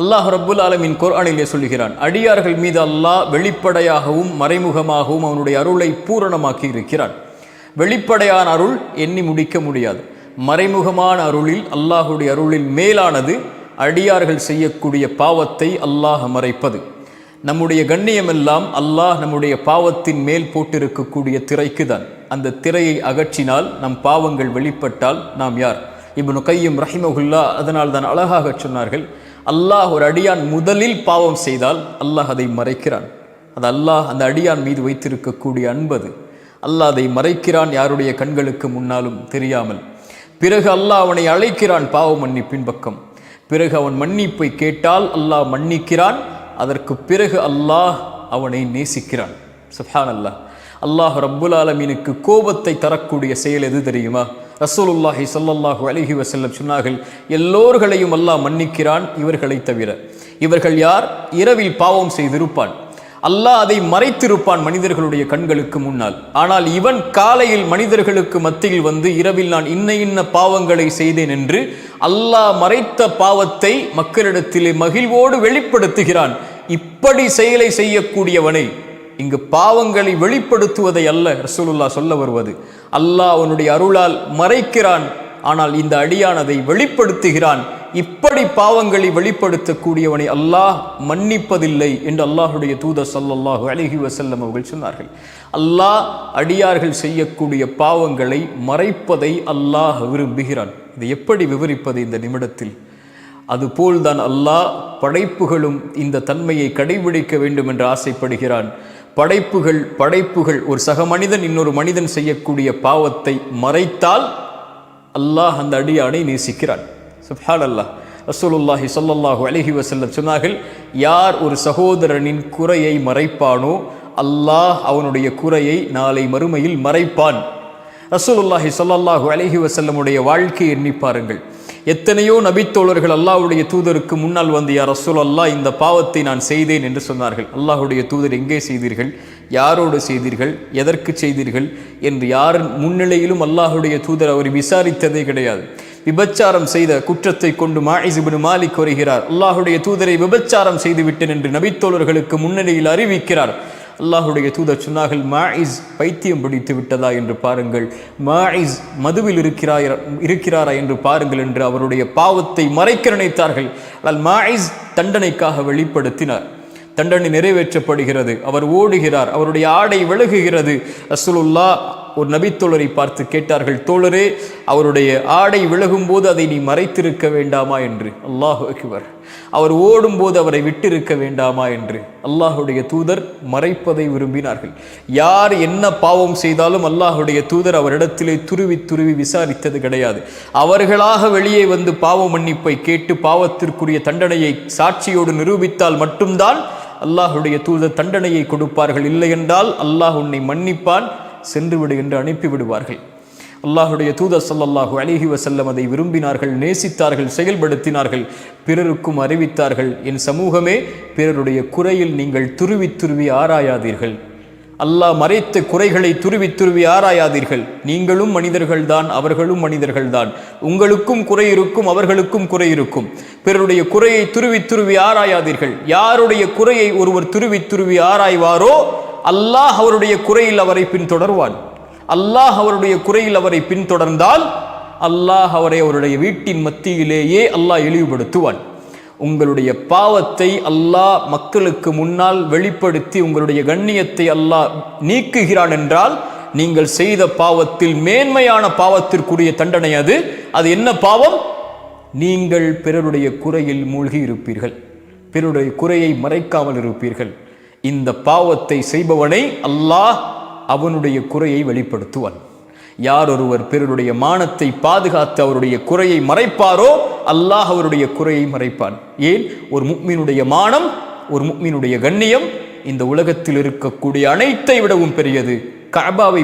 அல்லாஹ் ரப்புல் ஆலமின் குர்ஆனிலே சொல்லுகிறான் அடியார்கள் மீது அல்லாஹ் வெளிப்படையாகவும் மறைமுகமாகவும் அவனுடைய அருளை பூரணமாக்கி இருக்கிறான் வெளிப்படையான அருள் எண்ணி முடிக்க முடியாது. மறைமுகமான அருளில் அல்லாஹுடைய அருளில் மேலானது அடியார்கள் செய்யக்கூடிய பாவத்தை அல்லாஹ் மறைப்பது. நம்முடைய கண்ணியமெல்லாம் அல்லாஹ் நம்முடைய பாவத்தின் மேல் போட்டிருக்கக்கூடிய திரைக்கு தான் அந்த திரையை அகற்றினால் நம் பாவங்கள் வெளிப்பட்டால் நாம் யார்? இப்னு கையும் ரஹிமகுல்லா அதனால் தான் அழகாக சொன்னார்கள் அல்லாஹ் ஒரு அடியான் முதலில் பாவம் செய்தால் அல்லாஹ் அதை மறைக்கிறான். அது அல்லாஹ் அந்த அடியான் மீது வைத்திருக்கக்கூடிய அன்பது. அல்லாஹ் அதை மறைக்கிறான் யாருடைய கண்களுக்கு முன்னாலும் தெரியாமல். பிறகு அல்லாஹ் அவனை அழைக்கிறான் பாவ மன்னிப்பின் பக்கம். பிறகு அவன் மன்னிப்பை கேட்டால் அல்லாஹ் மன்னிக்கிறான். அதற்கு பிறகு அல்லாஹ் அவனை நேசிக்கிறான். சுஹான் அல்லாஹ் அல்லாஹ் ரப்புல் ஆலமீனுக்கு கோபத்தை தரக்கூடிய செயல் எது தெரியுமா? ரசூலுல்லாஹி ஸல்லல்லாஹு அலிஹி வசல்லம் சொன்னார்கள் எல்லோர்களையும் அல்லாஹ் மன்னிக்கிறான் இவர்களை தவிர. இவர்கள் யார்? இரவில் பாவம் செய்திருப்பான். அல்லாஹ் அதை மறைத்திருப்பான் மனிதர்களுடைய கண்களுக்கு முன்னால். ஆனால் இவன் காலையில் மனிதர்களுக்கு மத்தியில் வந்து இரவில் நான் இன்ன இன்ன பாவங்களை செய்தேன் என்று அல்லாஹ் மறைத்த பாவத்தை மக்களிடத்திலே மகிழ்வோடு வெளிப்படுத்துகிறான். இப்படி செயலை செய்யக்கூடியவனை இங்கு பாவங்களை வெளிப்படுத்துவதை அல்ல ரசூலுல்லா சொல்ல வருவது. அல்லாஹ் அவனுடைய அருளால் மறைக்கிறான் ஆனால் இந்த அடியான் அதை வெளிப்படுத்துகிறான். இப்படி பாவங்களை வெளிப்படுத்தக்கூடியவனை அல்லாஹ் மன்னிப்பதில்லை என்று அல்லாஹுடைய தூதர் சல்லல்லாஹு அழகி வசல்லம் அவர்கள் சொன்னார்கள். அல்லாஹ் அடியார்கள் செய்யக்கூடிய பாவங்களை மறைப்பதை அல்லாஹ் விரும்புகிறான். இதை எப்படி விவரிப்பது இந்த நிமிடத்தில்? அதுபோல்தான் அல்லாஹ் படைப்புகளும் இந்த தன்மையை கடைபிடிக்க வேண்டும் என்று ஆசைப்படுகிறான். படைப்புகள் படைப்புகள். ஒரு சக மனிதன் இன்னொரு மனிதன் செய்யக்கூடிய பாவத்தை மறைத்தால் அல்லாஹ் அந்த அடியானை நேசிக்கிறான். சுப்ஹான் அல்லாஹ் ரசூலுல்லாஹி சொல்லல்லாஹு அலைஹி வஸல்லம் சொன்னார்கள் யார் ஒரு சகோதரனின் குறையை மறைப்பானோ அல்லாஹ் அவனுடைய குறையை நாளை மறுமையில் மறைப்பான். ரசூலுல்லாஹி சொல்லல்லாஹு அலைஹி வசல்லமுடைய வாழ்க்கையை எண்ணி பாருங்கள். எத்தனையோ நபித்தோழர்கள் அல்லாஹுடைய தூதருக்கு முன்னால் வந்து யார் ரசூல் அல்லாஹ் இந்த பாவத்தை நான் செய்தேன் என்று சொன்னார்கள். அல்லாஹுடைய தூதர் எங்கே செய்தீர்கள்? யாரோடு செய்தீர்கள்? எதற்கு செய்தீர்கள்? என்று யார் முன்னிலையிலும் அல்லாஹுடைய தூதர் அவர் விசாரித்ததே கிடையாது. விபச்சாரம் செய்த குற்றத்தை கொண்டு மாயிஸ் மாலிக் வருகிறார். அல்லாஹுடைய தூதரை விபச்சாரம் செய்து விட்டேன் என்று நபித்தோழர்களுக்கு முன்னிலையில் அறிவிக்கிறார். அல்லாஹுடைய தூதர் சொன்னார்கள் மாயிஸ் பைத்தியம் பிடித்து விட்டதா என்று பாருங்கள். மாயிஸ் மதுவில் இருக்கிறாய் இருக்கிறாரா என்று பாருங்கள் என்று அவருடைய பாவத்தை மறைக்க நினைத்தார்கள். ஆனால் மாயிஸ் தண்டனைக்காக வெளிப்படுத்தினார். தண்டனை நிறைவேற்றப்படுகிறது. அவர் ஓடுகிறார். அவருடைய ஆடை விலகுகிறது. ரசூலுல்லா ஒரு நபித்தோழரை பார்த்து கேட்டார்கள் தோழரே அவருடைய ஆடை விலகும் போது அதை நீ மறைத்திருக்க வேண்டாமா என்று? அல்லாஹ் அக்பர். அவர் ஓடும்போது அவரை விட்டிருக்க வேண்டாமா என்று? அல்லாஹுடைய தூதர் மறைப்பதை விரும்பினார்கள். யார் என்ன பாவம் செய்தாலும் அல்லாஹுடைய தூதர் அவரிடத்திலே துருவி துருவி விசாரித்தது கிடையாது. அவர்களாக வெளியே வந்து பாவ மன்னிப்பை கேட்டு பாவத்திற்குரிய தண்டனையை சாட்சியோடு நிரூபித்தால் மட்டும்தான் அல்லாஹுடைய தூதர் தண்டனையை கொடுப்பார்கள். இல்லை என்றால் அல்லாஹ் உன்னை மன்னிப்பான் சென்றுவிடு என்று அனுப்பிவிடுவார்கள். அல்லாஹுடைய தூதர் சல்லல்லாஹு அலிஹி வசல்லம் அதை விரும்பினார்கள் நேசித்தார்கள் செயல்படுத்தினார்கள் பிறருக்கும் அறிவித்தார்கள். என் சமூகமே பிறருடைய குறையில் நீங்கள் துருவி துருவி ஆராயாதீர்கள். அல்லாஹ் மறைத்த குறைகளை துருவி துருவி ஆராயாதீர்கள். நீங்களும் மனிதர்கள்தான் அவர்களும் மனிதர்கள்தான். உங்களுக்கும் குறை இருக்கும் அவர்களுக்கும் குறை இருக்கும். பிறருடைய குறையை துருவி துருவி ஆராயாதீர்கள். யாருடைய குறையை ஒருவர் துருவி துருவி ஆராய்வாரோ அல்லாஹ் அவருடைய குறையில் அவரை பின்தொடர்வான். அல்லாஹ் அவருடைய குறையில் அவரை பின்தொடர்ந்தால் அல்லாஹ் அவரை அவருடைய வீட்டின் மத்தியிலேயே அல்லாஹ் இழிவுபடுத்துவான். உங்களுடைய பாவத்தை அல்லாஹ் மக்களுக்கு முன்னால் வெளிப்படுத்தி உங்களுடைய கண்ணியத்தை அல்லாஹ் நீக்குகிறான் என்றால் நீங்கள் செய்த பாவத்தில் மேன்மையான பாவத்திற்குரிய தண்டனை அது. அது என்ன பாவம்? நீங்கள் பிறருடைய குறையில் மூழ்கி இருப்பீர்கள் பிறருடைய குறையை மறைக்காமல் இருப்பீர்கள். இந்த பாவத்தை செய்பவனை அல்லாஹ் அவனுடைய குறையை வெளிப்படுத்துவான். யார் ஒருவர் பிறருடைய மானத்தை பாதுகாத்து அவருடைய குறையை மறைப்பாரோ அல்லாஹ் அவருடைய குறையை மறைப்பான். ஏன்? ஒரு முக்மீனுடைய மானம் ஒரு முக்மீனுடைய கண்ணியம் இந்த உலகத்தில் இருக்கக்கூடிய அனைத்தை விடவும் பெரியது. கபாவை